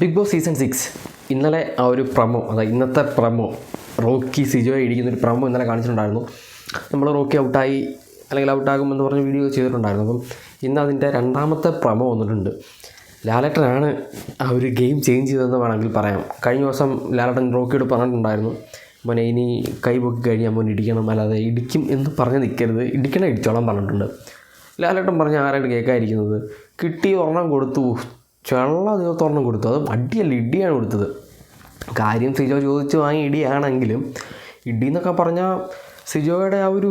Big boss season six ഇന്നലെ ആ ഒരു പ്രമോ അതായത് ഇന്നത്തെ പ്രമോ റോക്കി സിജോയെ ഇടിക്കുന്ന ഒരു പ്രമോ ഇന്നലെ കാണിച്ചിട്ടുണ്ടായിരുന്നു. നമ്മൾ റോക്കി ഔട്ടായി അല്ലെങ്കിൽ ഔട്ടാകുമെന്ന് പറഞ്ഞ് വീഡിയോ ചെയ്തിട്ടുണ്ടായിരുന്നു. അപ്പം ഇന്ന് അതിന്റെ രണ്ടാമത്തെ പ്രമോ വന്നിട്ടുണ്ട്. ലാലേട്ടനാണ് ആ ഒരു ഗെയിം ചേഞ്ച് ചെയ്തതെന്ന് വേണമെങ്കിൽ പറയാം. കഴിഞ്ഞ ദിവസം ലാലേട്ടൻ റോക്കിയോട് പറഞ്ഞിട്ടുണ്ടായിരുന്നു മോനെ ഇനി കൈ പൊക്കി കഴിഞ്ഞാൽ മോൻ ഇടിക്കണം അല്ലാതെ ഇടിക്കും എന്ന് പറഞ്ഞ് നിൽക്കരുത് ഇടിക്കണം ഇടിച്ചോളാൻ പറഞ്ഞിട്ടുണ്ട്. ലാലേട്ടൻ പറഞ്ഞ ആരായിട്ട് കേൾക്കാതിരിക്കുന്നത്? കിട്ടി ഒരെണ്ണം കൊടുത്തു. ചെള്ള ദിവസം കൊടുത്തു. അത് അടിയല്ല ഇടിയാണ് കൊടുത്തത്. കാര്യം സിജോ ചോദിച്ച് വാങ്ങി ഇടിയാണെങ്കിലും ഇടി എന്നൊക്കെ പറഞ്ഞാൽ സിജോയുടെ ആ ഒരു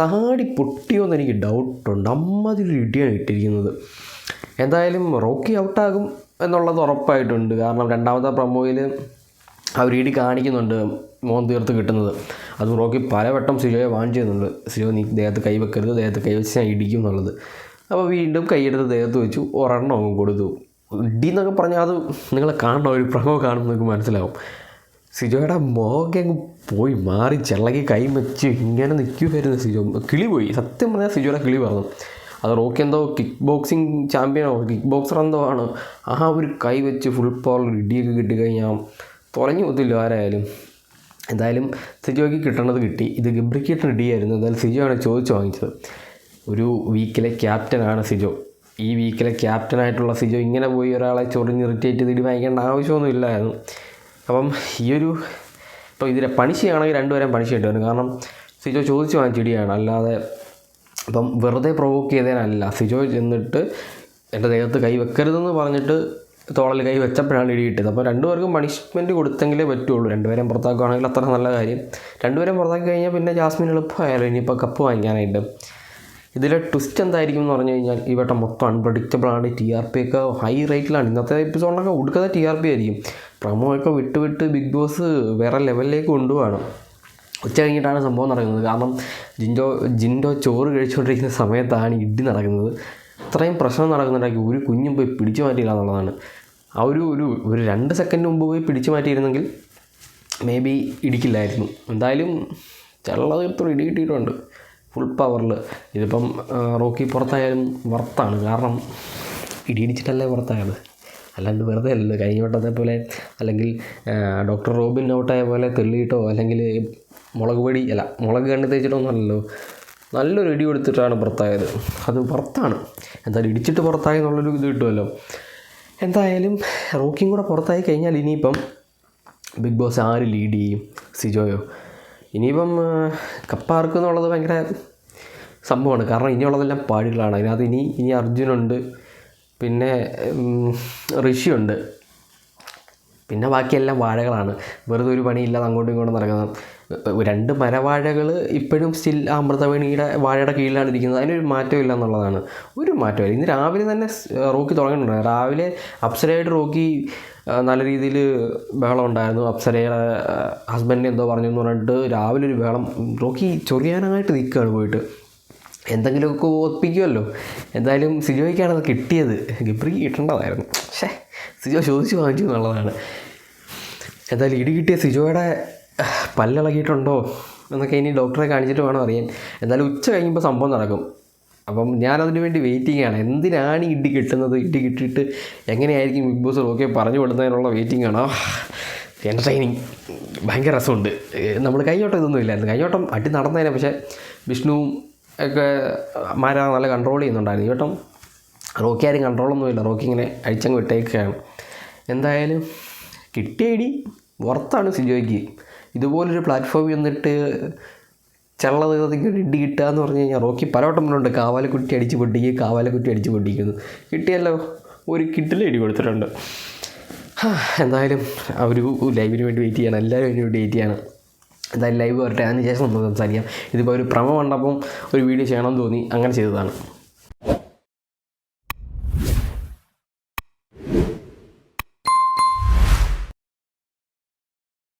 താടി പൊട്ടിയോ എന്ന് എനിക്ക് ഡൗട്ടുണ്ട് അമ്മതിരി ഇടിയാണ് ഇട്ടിരിക്കുന്നത്. എന്തായാലും റോക്കി ഔട്ടാകും എന്നുള്ളത് ഉറപ്പായിട്ടുണ്ട്. കാരണം രണ്ടാമത്തെ പ്രമോയിൽ അവർ ഇടി കാണിക്കുന്നുണ്ട് മോൻ തീർത്ത് കിട്ടുന്നത്. അത് റോക്കി പലവട്ടം സിജോയെ വാങ്ങിച്ചിരുന്നുണ്ട്. സിജോ നീ ദേഹത്ത് കൈ വെക്കരുത് ദേഹത്ത് കൈ വെച്ച് ഞാൻ ഇടിക്കും എന്നുള്ളത്. അപ്പോൾ വീണ്ടും കൈയെടുത്ത് ദേഹത്ത് വെച്ചു ഒരെണ്ണം അങ്ങ് കൊടുത്തു. ഡി എന്നൊക്കെ പറഞ്ഞാൽ അത് നിങ്ങൾ കാണണം ഒരു പ്രമോ കാണുമ്പോൾ നിങ്ങൾക്ക് മനസ്സിലാവും. സിജോയുടെ മോഹൊക്കെ അങ്ങ് പോയി മാറി ചെള്ളകി കൈ വെച്ച് ഇങ്ങനെ നിൽക്കുമായിരുന്നു സിജോ. കിളി പോയി. സത്യം പറഞ്ഞാൽ സിജോയുടെ കിളി പറഞ്ഞു അത് റോക്കി എന്തോ കിക്ക് ബോക്സിങ് ചാമ്പ്യനോ കിക്ക് ബോക്സർ എന്തോ ആണ്. ആ ഒരു കൈ വെച്ച് ഫുൾ പവർ ഇടിയൊക്കെ കിട്ടിക്കഴിഞ്ഞാൽ തുറഞ്ഞു പോത്തില്ല ആരായാലും. എന്തായാലും സിജോയ്ക്ക് കിട്ടണത് കിട്ടി. ഇത് ഗബ്രിക്കിട്ട് ഇടിയായിരുന്നു എന്തായാലും സിജോയാണ് ചോദിച്ചു വാങ്ങിച്ചത്. ഒരു വീക്കിലെ ക്യാപ്റ്റനാണ് സിജോ. ഈ വീക്കിലെ ക്യാപ്റ്റനായിട്ടുള്ള സിജോ ഇങ്ങനെ പോയി ഒരാളെ ചൊറിഞ്ഞ് ഇറിറ്റേറ്റ് ചെയ്ത് വാങ്ങിക്കേണ്ട ആവശ്യമൊന്നും ഇല്ലായിരുന്നു അപ്പം ഈ ഒരു ഇപ്പോൾ ഇതിലെ പണിഷ് ചെയ്യുകയാണെങ്കിൽ രണ്ടുപേരും പണിഷ് വരും. കാരണം സിജോ ചോദിച്ചു ചെടിയാണ് അല്ലാതെ ഇപ്പം വെറുതെ പ്രൊവോക്ക് ചെയ്തതിനല്ല. സിജോ ചെന്നിട്ട് എന്റെ ദേഹത്ത് കൈ വെക്കരുതെന്ന് പറഞ്ഞിട്ട് തോളൽ കൈ വെച്ചപ്പോഴാണ് ഇടി കിട്ടിയത്. അപ്പോൾ രണ്ടുപേർക്കും പണിഷ്മെന്റ് കൊടുത്തെങ്കിലേ പറ്റുള്ളൂ. രണ്ടുപേരും പുറത്താക്കുകയാണെങ്കിൽ അത്ര നല്ല കാര്യം. രണ്ടുപേരും പുറത്താക്കി കഴിഞ്ഞാൽ പിന്നെ ജാസ്മിൻ എളുപ്പമായാലും ഇനിയിപ്പോൾ കപ്പ് വാങ്ങിക്കാനായിട്ട്. ഇതിലെ ട്വിസ്റ്റ് എന്തായിരിക്കും എന്ന് പറഞ്ഞു കഴിഞ്ഞാൽ ഈ വട്ടം മൊത്തം അൺപ്രഡിക്റ്റബിൾ ആണ്. ടി ആർ പി ഒക്കെ ഹൈ റേറ്റിലാണ് ഇന്നത്തെ എപ്പിസോഡിനൊക്കെ ഒടുക്കത്തെ ടി ആർ പി ആയിരിക്കും. പ്രമോ ഒക്കെ വിട്ട് വിട്ട് ബിഗ് ബോസ് വേറെ ലെവലിലേക്ക് കൊണ്ടുപോകണം ഉച്ച കഴിഞ്ഞിട്ടാണ് സംഭവം നടക്കുന്നത്. കാരണം ജിൻഡോ ജിൻഡോ ചോറ് കഴിച്ചുകൊണ്ടിരിക്കുന്ന സമയത്താണ് ഇടി നടക്കുന്നത്. അത്രയും പ്രശ്നം നടക്കുന്നുണ്ടെങ്കിൽ ഒരു കുഞ്ഞും പോയി പിടിച്ചു മാറ്റിയില്ല എന്നുള്ളതാണ്. ആ ഒരു ഒരു ഒരു രണ്ട് സെക്കൻഡ് മുമ്പ് പോയി പിടിച്ചു മാറ്റിയിരുന്നെങ്കിൽ മേ ബി ഇടിക്കില്ലായിരുന്നു. എന്തായാലും ചെള്ള തീർത്തൊരു ഇടി കിട്ടിയിട്ടുണ്ട്. ഫുൾ പവറിൽ ഇതിപ്പം റോക്കി പുറത്തായാലും വർത്താണ്. കാരണം ഇടിയിടിച്ചിട്ടല്ലേ പുറത്തായത്. അല്ലാണ്ട് വെറുതെ അല്ലല്ലോ കഴിഞ്ഞ വട്ടത്തെ പോലെ അല്ലെങ്കിൽ ഡോക്ടർ റോബിൻ ഔട്ടായ പോലെ തെള്ളിയിട്ടോ അല്ലെങ്കിൽ മുളക് പൊടി അല്ല മുളക് കണ്ണി തേച്ചിട്ടൊന്നുമല്ലല്ലോ. നല്ലൊരു ഇടി കൊടുത്തിട്ടാണ് പുറത്തായത്. അത് പുറത്താണ് എന്തായാലും ഇടിച്ചിട്ട് പുറത്തായി എന്നുള്ളൊരു ഇത് കിട്ടുമല്ലോ. എന്തായാലും റോക്കിയും കൂടെ പുറത്തായി കഴിഞ്ഞാൽ ഇനിയിപ്പം ബിഗ് ബോസ് ആര് ലീഡ് ചെയ്യും സിജോയോ? ഇനിയിപ്പം കപ്പാർക്ക് എന്നുള്ളത് ഭയങ്കര സംഭവമാണ്. കാരണം ഇനിയുള്ളതെല്ലാം പാടുകളാണ് അതിനകത്ത് ഇനി ഇനി അർജുനുണ്ട് പിന്നെ ഋഷിയുണ്ട്. പിന്നെ ബാക്കിയെല്ലാം വാഴകളാണ്. വെറുതെ ഒരു പണിയില്ലാതെ അങ്ങോട്ടും ഇങ്ങോട്ടും നടക്കുന്നത്. രണ്ട് മരവാഴകൾ ഇപ്പോഴും സ്റ്റിൽ ആ അമൃതവേണിയുടെ വാഴയുടെ കീഴിലാണ് ഇരിക്കുന്നത്. അതിനൊരു മാറ്റമില്ല എന്നുള്ളതാണ്. ഒരു മാറ്റമില്ല ഇന്ന് രാവിലെ തന്നെ റോക്കി തുടങ്ങിയിട്ടുണ്ട് രാവിലെ അപ്സരയായിട്ട് റോക്കി നല്ല രീതിയിൽ ബഹളം ഉണ്ടായിരുന്നു. അപ്സരയുടെ ഹസ്ബൻഡ് എന്തോ പറഞ്ഞു എന്ന് പറഞ്ഞിട്ട് രാവിലെ ഒരു ബഹളം റോക്കി ചൊറിയാനായിട്ട് നിൽക്കുകയാണ് പോയിട്ട്. എന്തെങ്കിലുമൊക്കെ ഒപ്പിക്കുമല്ലോ. എന്തായാലും സിജോയ്ക്കാണ് അത് കിട്ടിയത്. ഗബ്രിക്ക് കിട്ടേണ്ടതായിരുന്നു. പക്ഷേ സിജോ ചോദിച്ചു വാങ്ങിച്ചു എന്നുള്ളതാണ്. എന്തായാലും ഇടി കിട്ടിയ സിജോയുടെ പല്ലിളകിയിട്ടുണ്ടോ എന്നൊക്കെ ഇനി ഡോക്ടറെ കാണിച്ചിട്ട് വേണം അറിയാൻ. എന്തായാലും ഉച്ച കഴിയുമ്പോൾ സംഭവം നടക്കും. അപ്പം ഞാനതിന് വേണ്ടി വെയിറ്റിംഗ് ആണ്. എന്തിനാണ് ഇടി കിട്ടുന്നത്? ഇടി കിട്ടിയിട്ട് എങ്ങനെയായിരിക്കും ബിഗ് ബോസ് ഓക്കെ പറഞ്ഞു വിടുന്നതിനുള്ള വെയിറ്റിംഗ് ആണോ? എന്റർടൈനിങ് ഭയങ്കര രസമുണ്ട്. നമ്മൾ കഴിഞ്ഞോട്ടം ഇതൊന്നും ഇല്ലായിരുന്നു. കഴിഞ്ഞോട്ടം അടി നടന്നതിനെ പക്ഷേ വിഷ്ണുവും ഒക്കെ മാരാ നല്ല കൺട്രോൾ ചെയ്യുന്നുണ്ടായിരുന്നു. ഈ വട്ടം റോക്കി ആരും കൺട്രോളൊന്നുമില്ല റോക്കി ഇങ്ങനെ അഴിച്ചങ്ങ് വിട്ടേക്കുകയാണ് എന്തായാലും കിട്ടിയ ഇടി പുറത്താണ് സിജോയ്ക്ക്. ഇതുപോലൊരു പ്ലാറ്റ്ഫോമിൽ വന്നിട്ട് ചെള്ള തീർത്തിങ്ങനെ ഇടി കിട്ടുക എന്ന് പറഞ്ഞു കഴിഞ്ഞാൽ റോക്കി പലവട്ടം പറഞ്ഞിട്ടുണ്ട് കാവാലക്കുട്ടി അടിച്ച് പൊട്ടിക്കുക കാവാലക്കുട്ടി അടിച്ച് പൊട്ടിക്കുന്നു. കിട്ടിയല്ലോ. ഒരു ഇടി കൊടുത്തിട്ടുണ്ട്. എന്തായാലും ഒരു ലൈവിന് വേണ്ടി വെയിറ്റ് ചെയ്യണം. എല്ലാവരും അതിന് വേണ്ടി വെയിറ്റ് ചെയ്യണം. എന്തായാലും ലൈവ് വരട്ടെ. അതിന് ശേഷം നമുക്ക് സംസാരിക്കാം. ഇതിപ്പോൾ ഒരു പ്രമ കണ്ടപ്പം ഒരു വീഡിയോ ചെയ്യണമെന്ന് തോന്നി. അങ്ങനെ ചെയ്തതാണ്.